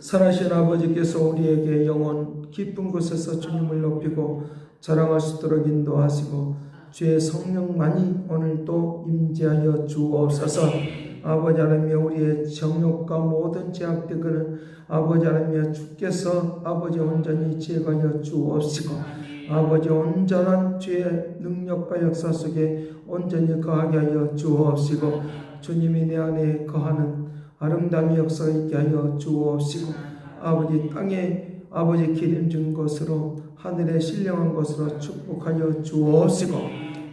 살아신 아버지께서 우리에게 영원 깊은 곳에서 주님을 높이고 자랑할 수 있도록 인도하시고 주의 성령만이 오늘도 임재하여 주옵소서. 아버지 하나님 우리의 정욕과 모든 제약들은 아버지 하나님 주께서 아버지 온전히 제거하여 주옵시고 아버지 온전한 주의 능력과 역사 속에 온전히 거하게 하여 주옵시고 주님이 내 안에 거하는 아름다운 역사가 있게 하여 주옵시고 아버지 땅에 아버지 기름진 것으로 하늘에 신령한 것으로 축복하여 주옵시고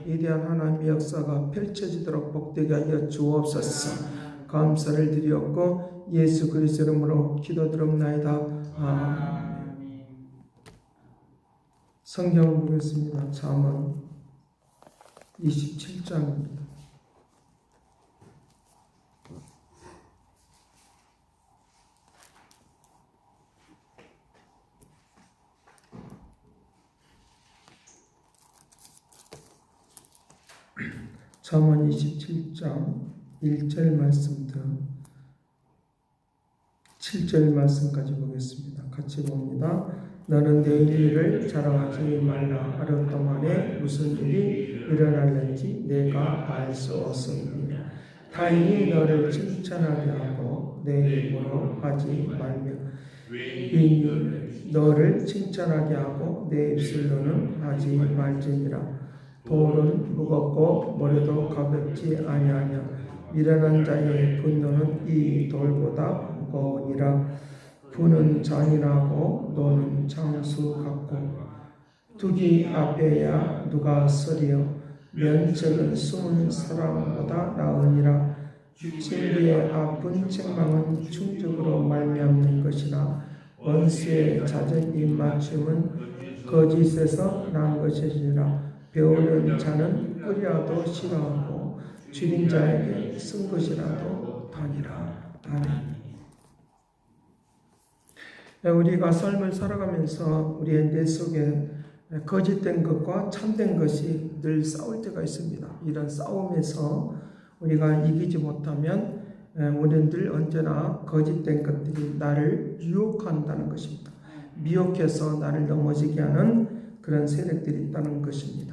위대한 하나님의 역사가 펼쳐지도록 복되게 하여 주옵소서. 감사를 드리었고 예수 그리스도 이름으로 기도드립나이다. 아멘. 성경 보겠습니다. 잠언 27장입니다 잠언 27장 1절 말씀부터 7절 말씀까지 보겠습니다. 같이 봅니다. 너는 내일 일을 자랑하지 말라. 하루 동안에 무슨 일이 일어날는지 내가 알 수 없습니다. 타인이 너를 칭찬하게 하고 내 입으로 하지 말며 이 너를 칭찬하게 하고 내 입술로는 하지 말지니라. 돌은 무겁고 머리도 가볍지 아니하냐. 미련한 자의 분노는 이 돌보다 무거우니라. 부는 잔인하고 노는 장수 같고 두기 앞에야 누가 서리요. 면책은 숨은 사람보다 나으니라. 친구의 아픈 책망은 충적으로 말미암는 것이나 원수의 잦은 입맞춤은 거짓에서 난 것이니라 배우는 자는 끓여도 싫어하고 줄인 자에게 쓴 것이라도 다니라. 아멘. 우리가 삶을 살아가면서 우리의 뇌 속에 거짓된 것과 참된 것이 늘 싸울 때가 있습니다. 이런 싸움에서 우리가 이기지 못하면 우리는 늘 언제나 거짓된 것들이 나를 유혹한다는 것입니다. 미혹해서 나를 넘어지게 하는 그런 세력들이 있다는 것입니다.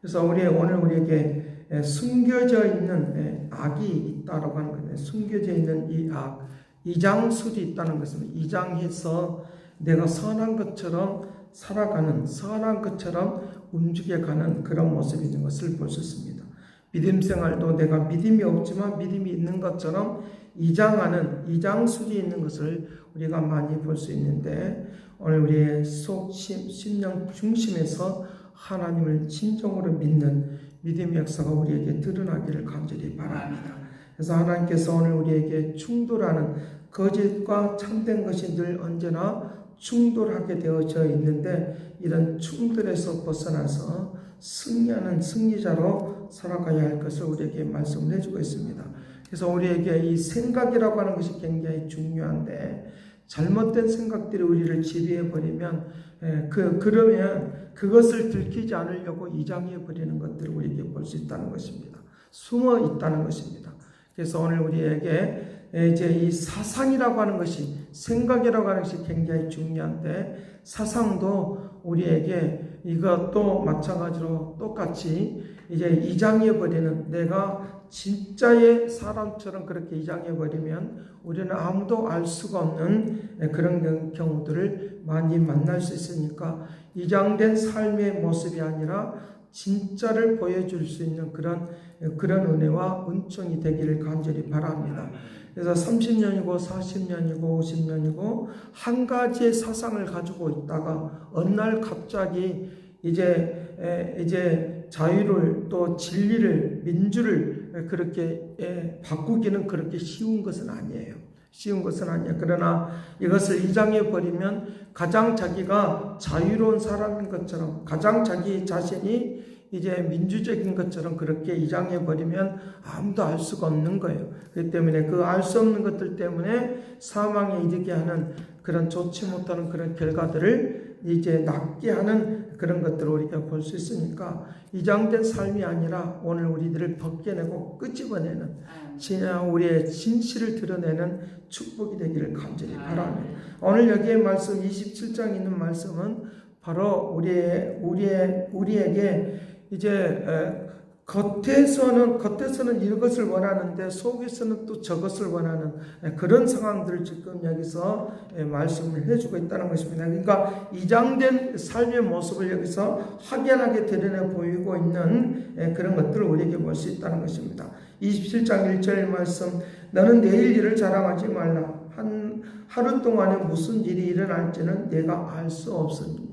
그래서 우리 오늘 우리에게 숨겨져 있는 악이 있다라고 하는 거예요. 숨겨져 있는 이 악, 이장술이 있다는 것은 이장해서 내가 선한 것처럼 살아가는 선한 것처럼 움직여가는 그런 모습이 있는 것을 볼 수 있습니다. 믿음 생활도 내가 믿음이 없지만 믿음이 있는 것처럼 이장하는 이장술이 있는 것을 우리가 많이 볼 수 있는데 오늘 우리의 속 심령 중심에서 하나님을 진정으로 믿는 믿음의 역사가 우리에게 드러나기를 간절히 바랍니다. 그래서 하나님께서 오늘 우리에게 충돌하는 거짓과 참된 것이 늘 언제나 충돌하게 되어져 있는데 이런 충돌에서 벗어나서 승리하는 승리자로 살아가야 할 것을 우리에게 말씀을 해주고 있습니다. 그래서 우리에게 이 생각이라고 하는 것이 굉장히 중요한데 잘못된 생각들이 우리를 지배해 버리면 그 그러면 그것을 들키지 않으려고 이장해 버리는 것들을 우리에게 볼 수 있다는 것입니다. 숨어 있다는 것입니다. 그래서 오늘 우리에게 이제 이 사상이라고 하는 것이 생각이라고 하는 것이 굉장히 중요한데 사상도 우리에게 이것도 마찬가지로 똑같이 이제 이장해 버리는 내가 진짜의 사람처럼 그렇게 이장해 버리면 우리는 아무도 알 수가 없는 그런 경우들을 많이 만날 수 있으니까 이장된 삶의 모습이 아니라 진짜를 보여줄 수 있는 그런 그런 은혜와 은총이 되기를 간절히 바랍니다. 그래서 30년이고 40년이고 50년이고 한 가지의 사상을 가지고 있다가 어느 날 갑자기 이제 이제 자유를 또 진리를 민주를 그렇게 바꾸기는 그렇게 쉬운 것은 아니에요. 쉬운 것은 아니에요. 그러나 이것을 이장해 버리면 가장 자기가 자유로운 사람인 것처럼 가장 자기 자신이 이제 민주적인 것처럼 그렇게 이장해 버리면 아무도 알 수가 없는 거예요. 그렇기 때문에 그 알 수 없는 것들 때문에 사망에 이르게 하는 그런 좋지 못하는 그런 결과들을 이제 낫게 하는 그런 것들을 우리가 볼 수 있으니까 이장된 삶이 아니라 오늘 우리들을 벗겨내고 끄집어내는 진짜 우리의 진실을 드러내는 축복이 되기를 간절히 바랍니다. 오늘 여기에 말씀 27장 있는 말씀은 바로 우리의 우리의 우리에게 이제 에, 겉에서는 겉에서는 이것을 원하는데 속에서는 또 저것을 원하는 에, 그런 상황들을 지금 여기서 에, 말씀을 해주고 있다는 것입니다. 그러니까 이장된 삶의 모습을 여기서 확연하게 드러내 보이고 있는 에, 그런 것들을 우리에게 볼 수 있다는 것입니다. 27장 1절 말씀 너는 내일 일을 자랑하지 말라 한 하루 동안에 무슨 일이 일어날지는 내가 알 수 없으니라.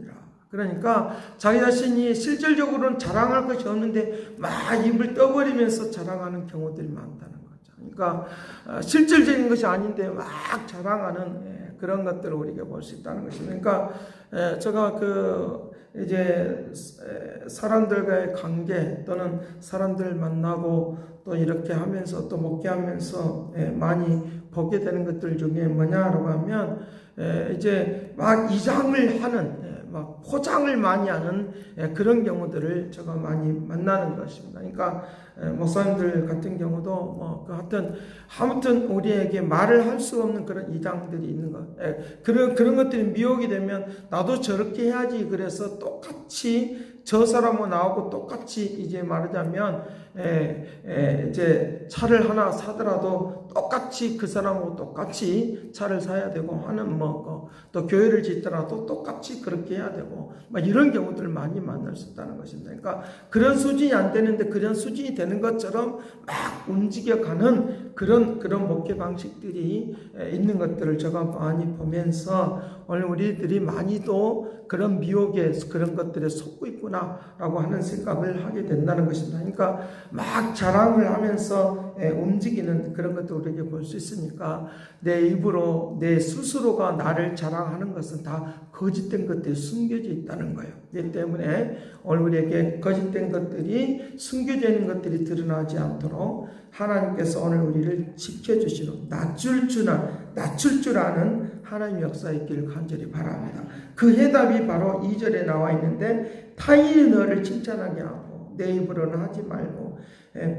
그러니까 자기 자신이 실질적으로는 자랑할 것이 없는데 막 입을 떠버리면서 자랑하는 경우들이 많다는 거죠. 그러니까 어, 실질적인 것이 아닌데 막 자랑하는 예, 그런 것들을 우리가 볼 수 있다는 것입니다. 그러니까 예, 제가 그 이제 에, 사람들과의 관계 또는 사람들 만나고 또 이렇게 하면서 또 목회하면서 예, 많이 보게 되는 것들 중에 뭐냐라고 하면 에, 이제 막 이장을 하는 예, 막 포장을 많이 하는 예, 그런 경우들을 제가 많이 만나는 것입니다. 그러니까 에, 목사님들 같은 경우도 뭐그 하여튼 아무튼 우리에게 말을 할 수 없는 그런 이장들이 있는 것. 예, 그런 그런 것들이 미혹이 되면 나도 저렇게 해야지 그래서 똑같이 저 사람하고 나하고 똑같이 이제 말하자면 에, 에, 이제 차를 하나 사더라도 똑같이 그 사람하고 똑같이 차를 사야 되고 하는 뭐또 교회를 짓더라도 똑같이 그렇게 해야 되고 막 이런 경우들을 많이 만날 수 있다는 것입니다. 그러니까 그런 수준이 안 되는데 그런 수준이 되는 것처럼 막 움직여가는 그런 그런 목회 방식들이 에, 있는 것들을 제가 많이 보면서 오늘 우리들이 많이도 그런 미혹에 그런 것들에 속고 있구나라고 하는 생각을 하게 된다는 것입니다. 그러니까 막 자랑을 하면서 에, 움직이는 그런 것도 우리에게 볼 수 있으니까 내 입으로 내 스스로가 나를 자랑하는 것은 다 거짓된 것들이 숨겨져 있다는 거예요. 그렇기 때문에 우리에게 거짓된 것들이 숨겨져 있는 것들이 드러나지 않도록 하나님께서 오늘 우리를 지켜주시는 낮출 줄, 낮출 줄 아는 하나님 역사 있기를 간절히 바랍니다. 그 해답이 바로 2절에 나와 있는데 타인이 너를 칭찬하게 하고 내 입으로는 하지 말고 에,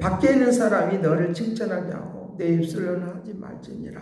밖에 있는 사람이 너를 칭찬하게 하고 내 입술로는 하지 말지니라.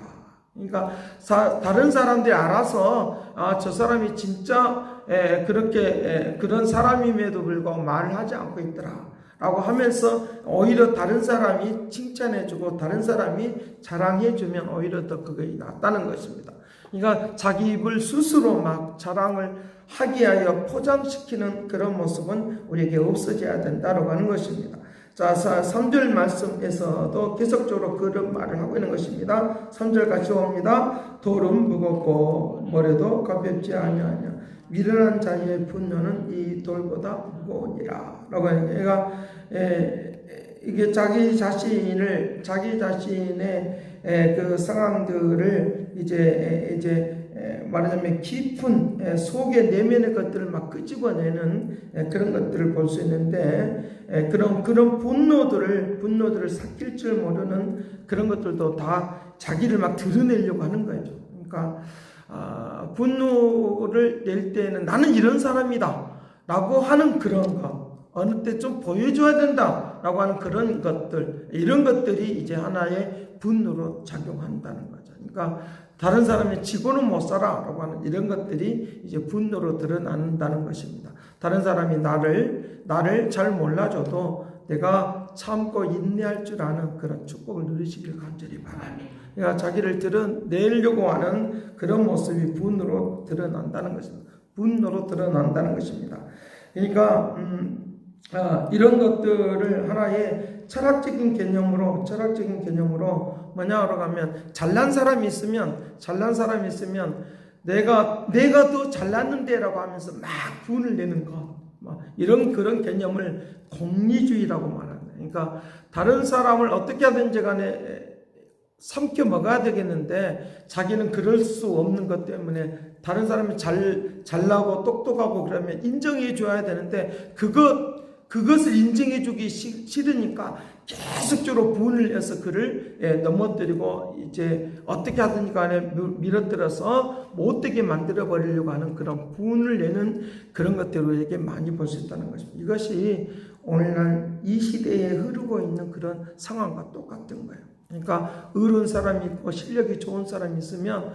그러니까 사, 다른 사람들이 알아서 아, 저 사람이 진짜 에, 그렇게 에, 그런 사람임에도 불구하고 말을 하지 않고 있더라. 라고 하면서 오히려 다른 사람이 칭찬해주고 다른 사람이 자랑해주면 오히려 더 그게 낫다는 것입니다. 그러니까 자기 입을 스스로 막 자랑을 하기 위하여 포장시키는 그런 모습은 우리에게 없어져야 된다고 하는 것입니다. 자, 3절 말씀에서도 계속적으로 그런 말을 하고 있는 것입니다. 3절 같이 옵니다. 돌은 무겁고 모래도 가볍지 아니하냐. 미련한 자의 분노는 이 돌보다 무거우니라. 라고 하는 게, 그러니까, 에, 이게 자기 자신을, 자기 자신의 에, 그 상황들을 이제, 이제, 말하자면 깊은 속의 내면의 것들을 막 끄집어내는 그런 것들을 볼 수 있는데 그런 그런 분노들을 분노들을 삭힐 줄 모르는 그런 것들도 다 자기를 막 드러내려고 하는 거죠. 그러니까 아, 분노를 낼 때는 나는 이런 사람이다라고 하는 그런 것 어느 때 좀 보여줘야 된다라고 하는 그런 것들 이런 것들이 이제 하나의 분노로 작용한다는 거죠. 그러니까 다른 사람이 지고는 못 살아라고 하는 이런 것들이 이제 분노로 드러난다는 것입니다. 다른 사람이 나를 나를 잘 몰라줘도 내가 참고 인내할 줄 아는 그런 축복을 누리시길 간절히 바랍니다. 그러니까 자기를 드러내려고 하는 그런 모습이 분노로 드러난다는 것입니다. 분노로 드러난다는 것입니다. 그러니까 음, 아, 이런 것들을 하나의 철학적인 개념으로 철학적인 개념으로 뭐냐고 하면 잘난 사람이 있으면 잘난 사람이 있으면 내가 내가 더 잘났는데라고 하면서 막 분을 내는 것 이런 그런 개념을 공리주의라고 말합니다. 그러니까 다른 사람을 어떻게 하든지 간에 삼켜 먹어야 되겠는데 자기는 그럴 수 없는 것 때문에 다른 사람이 잘 잘나고 똑똑하고 그러면 인정해 줘야 되는데 그것 그것을 인정해 주기 싫으니까 계속적으로 분을 내서 그를 예, 넘어뜨리고 이제 어떻게 하든지 간에 밀- 밀어들어서 못되게 만들어 버리려고 하는 그런 분을 내는 그런 것들을 우리에게 많이 볼 수 있다는 것입니다. 이것이 오늘날 이 시대에 흐르고 있는 그런 상황과 똑같은 거예요. 그러니까 의로운 사람이 있고 실력이 좋은 사람이 있으면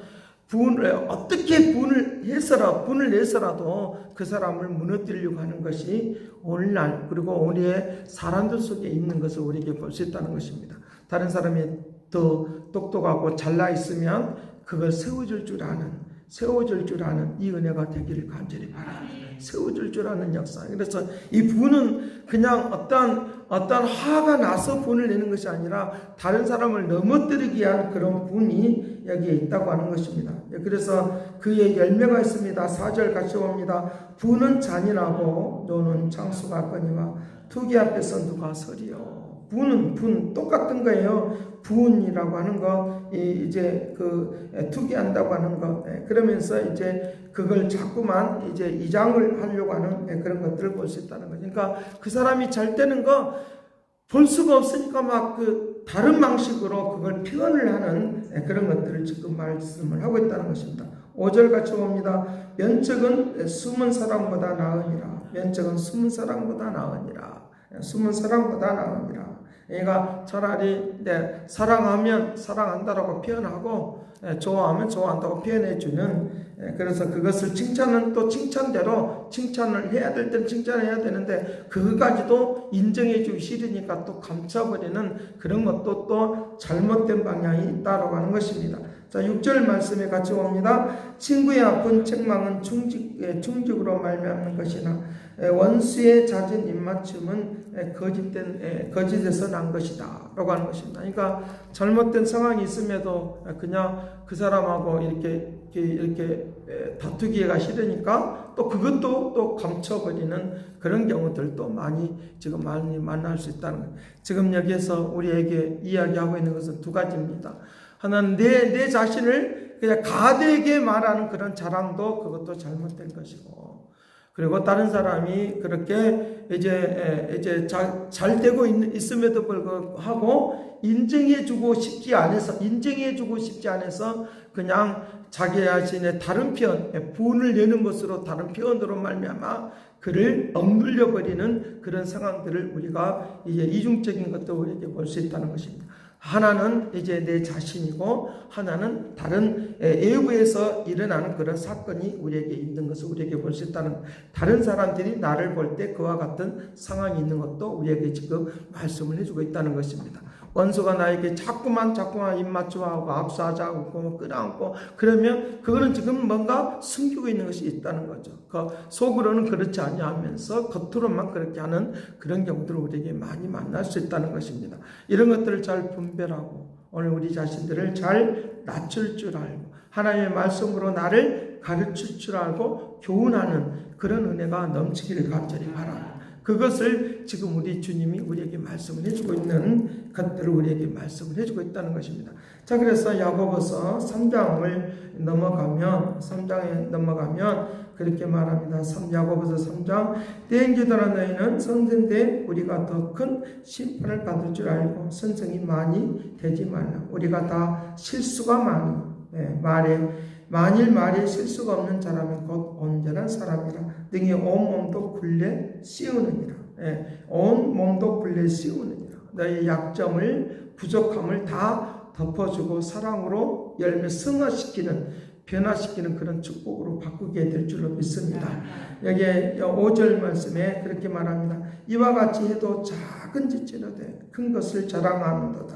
분을 어떻게 분을 해서라 분을 내서라도 그 사람을 무너뜨리려고 하는 것이 오늘날 그리고 우리의 사람들 속에 있는 것을 우리에게 볼 수 있다는 것입니다. 다른 사람이 더 똑똑하고 잘나 있으면 그걸 세워줄 줄 아는 세워줄 줄 아는 이 은혜가 되기를 간절히 바랍니다. 세워줄 줄 아는 역사. 그래서 이 분은 그냥 어떤 어떤 화가 나서 분을 내는 것이 아니라 다른 사람을 넘어뜨리기 위한 그런 분이 여기에 있다고 하는 것입니다. 그래서 그의 열매가 있습니다. 4절 같이 봅니다. 분은 잔인하고 노는 장수가 거니와 투기 앞에서 누가 서리요. 분은 분 똑같은 거예요. 분이라고 하는 거 이- 이제 그 투기한다고 하는 거 예, 그러면서 이제 그걸 자꾸만 이제 이장을 하려고 하는 예, 그런 것들을 볼 수 있다는 거죠. 그러니까 그 사람이 잘 되는 거 볼 수가 없으니까 막 그 다른 방식으로 그걸 표현을 하는 예, 그런 것들을 지금 말씀을 하고 있다는 것입니다. 5절 같이 봅니다. 면적은 숨은 사람보다 나으니라. 면적은 숨은 사람보다 나으니라. 예, 숨은 사람보다 나으니라. 얘가 차라리 네, 사랑하면 사랑한다라고 표현하고 예, 좋아하면 좋아한다고 표현해주는 예, 그래서 그것을 칭찬은 또 칭찬대로 칭찬을 해야 될 때는 칭찬을 해야 되는데 그것까지도 인정해주기 싫으니까 또 감춰버리는 그런 것도 또 잘못된 방향이 있다라고 하는 것입니다. 자, 6절 말씀에 같이 봅니다. 친구의 아픈 책망은 충직, 예, 충직으로 말미암는 것이나 예, 원수의 잦은 입맞춤은 예, 거짓된 예, 거짓에서 난 것이다 라고 하는 것입니다. 그러니까 잘못된 상황이 있음에도 그냥 그 사람하고 이렇게 이렇게, 다투기가 싫으니까 또 그것도 또 감춰버리는 그런 경우들도 많이 지금 많이 만날 수 있다는 거예요. 지금 여기에서 우리에게 이야기하고 있는 것은 두 가지입니다. 하나는 내, 내 자신을 그냥 가되게 말하는 그런 자랑도 그것도 잘못된 것이고, 그리고 다른 사람이 그렇게 이제, 에, 이제 자, 잘 되고 있, 있음에도 불구하고 인정해주고 싶지 않아서, 인정해주고 싶지 않아서 그냥 자기 자신의 다른 표현, 에, 분을 내는 것으로 다른 표현으로 말미암아 그를 억눌려 버리는 그런 상황들을 우리가 이제 이중적인 것도 우리에게 볼 수 있다는 것입니다. 하나는 이제 내 자신이고 하나는 다른 외부에서 일어나는 그런 사건이 우리에게 있는 것을 우리에게 볼 수 있다는 다른 사람들이 나를 볼 때 그와 같은 상황이 있는 것도 우리에게 지금 말씀을 해주고 있다는 것입니다. 원수가 나에게 자꾸만 자꾸만 입맞춤하고 압수하자고 뭐 끌어안고 그러면 그거는 지금 뭔가 숨기고 있는 것이 있다는 거죠. 그 속으로는 그렇지 아니하면서 겉으로만 그렇게 하는 그런 경우들을 우리에게 많이 만날 수 있다는 것입니다. 이런 것들을 잘 분별하고 오늘 우리 자신들을 잘 낮출 줄 알고 하나님의 말씀으로 나를 가르칠 줄 알고 교훈하는 그런 은혜가 넘치기를 간절히 바랍니다. 그것을 지금 우리 주님이 우리에게 말씀을 해주고 있는 것들을 우리에게 말씀을 해주고 있다는 것입니다. 자, 그래서 야고보서 3장을 넘어가면, 3장에 넘어가면 그렇게 말합니다. 3, 야고보서 3장, 대행기도라 너희는 선생된 우리가 더 큰 심판을 받을 줄 알고 선생이 많이 되지 말라. 우리가 다 실수가 많이, 예, 말에 만일 말에 실수가 없는 사람은 곧 온전한 사람이라 등이 온 몸도 굴레 씌우느니라 예, 온 몸도 굴레 씌우느니라 너의 약점을 부족함을 다 덮어주고 사랑으로 열매 승화시키는 변화시키는 그런 축복으로 바꾸게 될 줄로 믿습니다. 여기에 5절 말씀에 그렇게 말합니다. 이와 같이 해도 작은 짓이라도 큰 것을 자랑하는도다.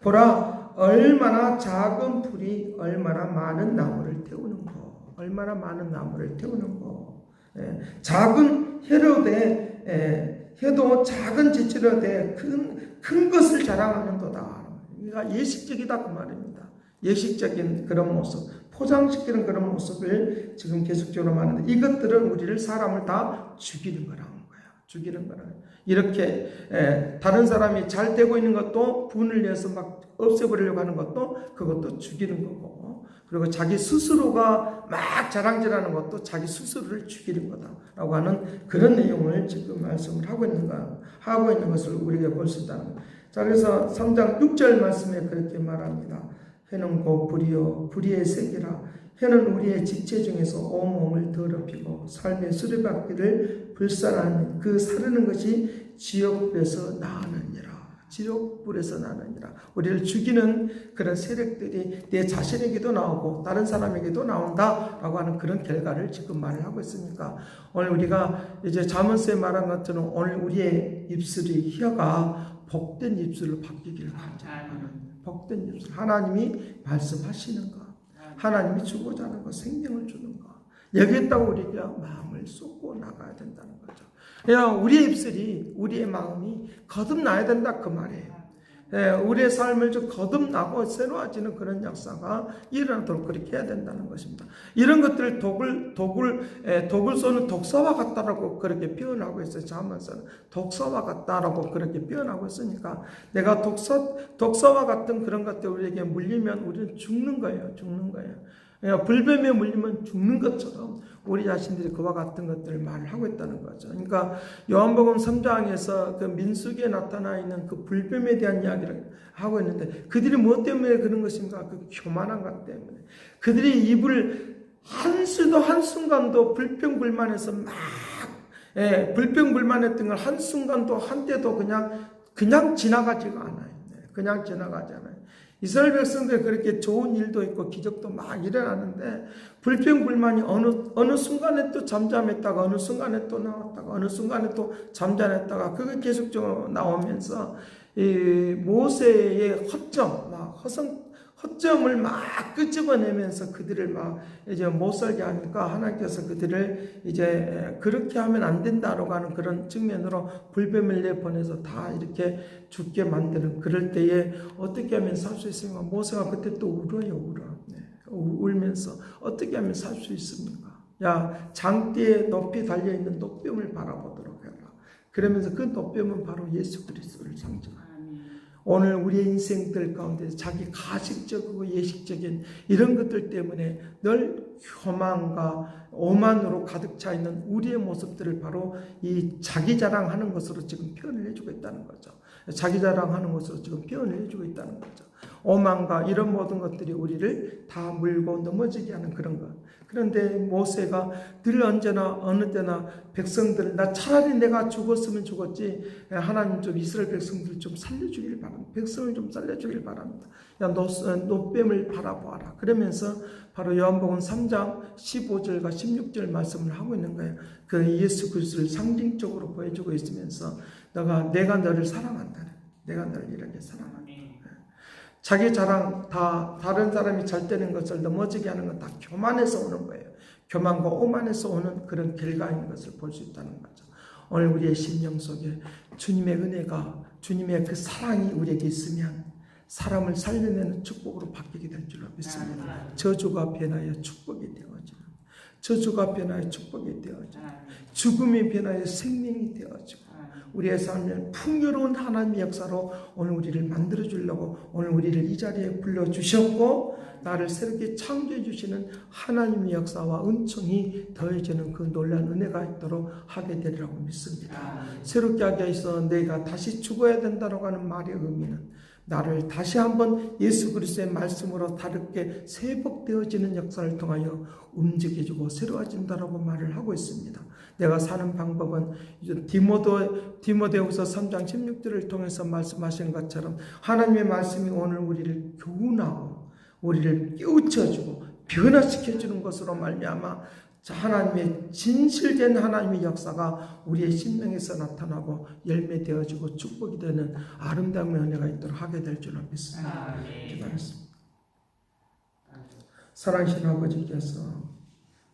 보라 얼마나 작은 불이 얼마나 많은 나무를 태우는 거. 얼마나 많은 나무를 태우는 거. 예, 작은 해로되 예, 해도 작은 지치로되 큰, 큰 것을 자랑하는도다. 그러니까 예식적이다 그 말입니다. 예식적인 그런 모습, 포장시키는 그런 모습을 지금 계속적으로 말하는데 이것들은 우리를 사람을 다 죽이는 거라는 거야. 죽이는 거라는 이렇게 에, 다른 사람이 잘 되고 있는 것도 분을 내서 막 없애버리려고 하는 것도 그것도 죽이는 거고 그리고 자기 스스로가 막 자랑질하는 것도 자기 스스로를 죽이는 거다라고 하는 그런 내용을 지금 말씀을 하고 있는 거 하고 있는 것을 우리가 볼수 있다는 거예요. 자, 그래서 3장 6절 말씀에 그렇게 말합니다. 해는 곧 불이요, 불의의 색이라. 해는 우리의 지체 중에서 온몸을 더럽히고 삶의 수레바퀴를 불살하는 그 사르는 것이 지옥불에서 나느니라. 지옥불에서 나느니라. 우리를 죽이는 그런 세력들이 내 자신에게도 나오고 다른 사람에게도 나온다라고 하는 그런 결과를 지금 말을 하고 있으니까 오늘 우리가 이제 자문서에 말한 것처럼 오늘 우리의 입술이 혀가 복된 입술로 바뀌기를 간절하는 복된 입술 하나님이 말씀하시는 것 하나님이 주고자 하는 것 생명을 주는 것 여기에다가 우리가 마음을 쏟고 나가야 된다는 거죠. 우리의 입술이 우리의 마음이 거듭나야 된다 그 말이에요. 예, 우리의 삶을 좀 거듭나고 새로워지는 그런 역사가 일어나도록 그렇게 해야 된다는 것입니다. 이런 것들을 독을 독을 예, 독을 쏘는 독서와 같다라고 그렇게 표현하고 있어요. 자문서는 독서와 같다라고 그렇게 표현하고 있으니까 내가 독서 독서와 같은 그런 것들 우리에게 물리면 우리는 죽는 거예요. 죽는 거예요. 예, 불뱀에 물리면 죽는 것처럼 우리 자신들이 그와 같은 것들을 말을 하고 있다는 거죠. 그러니까 요한복음 3장에서 그 민수기에 나타나 있는 그 불뱀에 대한 이야기를 하고 있는데 그들이 무엇 때문에 그런 것인가? 그 교만한 것 때문에. 그들이 입을 한수도 한순간도 불평불만해서 막 예, 불평불만했던 걸 한순간도 한때도 그냥 그냥 지나가지가 않아요. 네, 그냥 지나가지 않아요. 이스라엘 백성들 그렇게 좋은 일도 있고 기적도 막 일어나는데 불평불만이 어느 어느 순간에 또 잠잠했다가 어느 순간에 또 나왔다가 어느 순간에 또 잠잠했다가 그게 계속 좀 나오면서 이 모세의 허점 막 허성 허점을 막 끄집어내면서 그들을 막 이제 못 살게 하니까 하나님께서 그들을 이제 그렇게 하면 안 된다라고 하는 그런 측면으로 불뱀을 내보내서 다 이렇게 죽게 만드는 그럴 때에 어떻게 하면 살 수 있습니까? 모세가 그때 또 울어요, 울어. 네. 울면서 어떻게 하면 살 수 있습니까? 야, 장대에 높이 달려있는 높뱀을 바라보도록 해라. 그러면서 그 높뱀은 바로 예수 그리스도를 상징합니다. 오늘 우리의 인생들 가운데 자기 가식적이고 예식적인 이런 것들 때문에 늘 교만과 오만으로 가득 차 있는 우리의 모습들을 바로 이 자기 자랑하는 것으로 지금 표현을 해주고 있다는 거죠. 자기 자랑하는 것으로 지금 표현을 해주고 있다는 거죠. 오만과 이런 모든 것들이 우리를 다 물고 넘어지게 하는 그런 것. 그런데 모세가 늘 언제나 어느 때나 백성들 나 차라리 내가 죽었으면 죽었지 하나님 좀 이스라엘 백성들 좀 살려주길 바랍니다. 백성을 좀 살려주길 바랍니다. 야 노, 노뱀을 바라보아라. 그러면서 바로 요한복음 3장 15절과 16절 말씀을 하고 있는 거예요. 그 예수 그리스도를 상징적으로 보여주고 있으면서 너가 내가 너를 사랑한다. 내가 너를 이렇게 사랑한다. 자기 자랑 다 다른 사람이 잘 되는 것을 넘어지게 하는 건 다 교만에서 오는 거예요. 교만과 오만에서 오는 그런 결과인 것을 볼 수 있다는 거죠. 오늘 우리의 심령 속에 주님의 은혜가 주님의 그 사랑이 우리에게 있으면 사람을 살려내는 축복으로 바뀌게 될 줄로 믿습니다. 저주가 변하여 축복이 되어지는 저주가 변하여 축복이 되어지는 죽음이 변하여 생명이 되어지고 우리의 삶은 풍요로운 하나님의 역사로 오늘 우리를 만들어 주려고 오늘 우리를 이 자리에 불러 주셨고 나를 새롭게 창조해 주시는 하나님의 역사와 은총이 더해지는 그 놀란 은혜가 있도록 하게 되리라고 믿습니다. 새롭게 하게 해서 내가 다시 죽어야 된다고 하는 말의 의미는 나를 다시 한번 예수 그리스도의 말씀으로 다르게 세복되어지는 역사를 통하여 움직여주고 새로워진다라고 말을 하고 있습니다. 내가 사는 방법은 디모데, 디모데후서 3장 16절을 통해서 말씀하신 것처럼 하나님의 말씀이 오늘 우리를 교훈하고 우리를 깨우쳐주고 변화시켜 주는 것으로 말미암아 하나님의 진실된 하나님의 역사가 우리의 심령에서 나타나고 열매되어지고 축복이 되는 아름다운 은혜가 있도록 하게 될 줄로 믿습니다. 기도하겠습니다. 사랑하신 아버지께서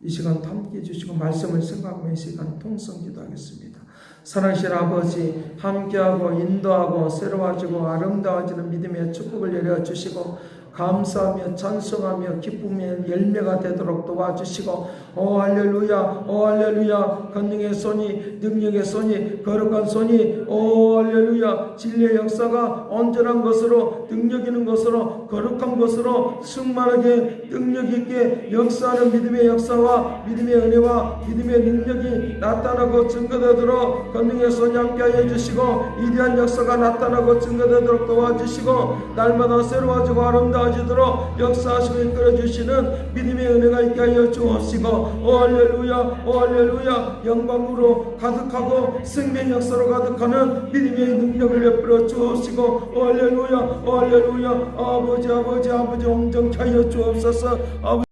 이 시간 함께 해주시고 말씀을 생각하며 이 시간 통성 기도하겠습니다. 사랑하신 아버지 함께하고 인도하고 새로워지고 아름다워지는 믿음의 축복을 내려주시고 감사하며 찬송하며 기쁨의 열매가 되도록 도와주시고 오 할렐루야 오 할렐루야 권능의 손이 능력의 손이 거룩한 손이 오 할렐루야 진리의 역사가 온전한 것으로 능력 있는 것으로 거룩한 것으로 충만하게 능력 있게 역사하는 믿음의 역사와 믿음의 은혜와 믿음의 능력이 나타나고 증거되도록 권능의 손이 함께하여 주시고 위대한 역사가 나타나고 증거되도록 도와주시고 날마다 새로워지고 아름다워 지도록 역사하시고 이끌어 주시는 믿음의 은혜가 있게 하여 주옵시고 오 할렐루야 오 할렐루야. 영광으로 가득하고 생명 역사로 가득하는 믿음의 능력을 베풀어 주옵시고 오 할렐루야 오 할렐루야. 아버지 아버지 아버지 온전케 하여 주옵소서. 아버지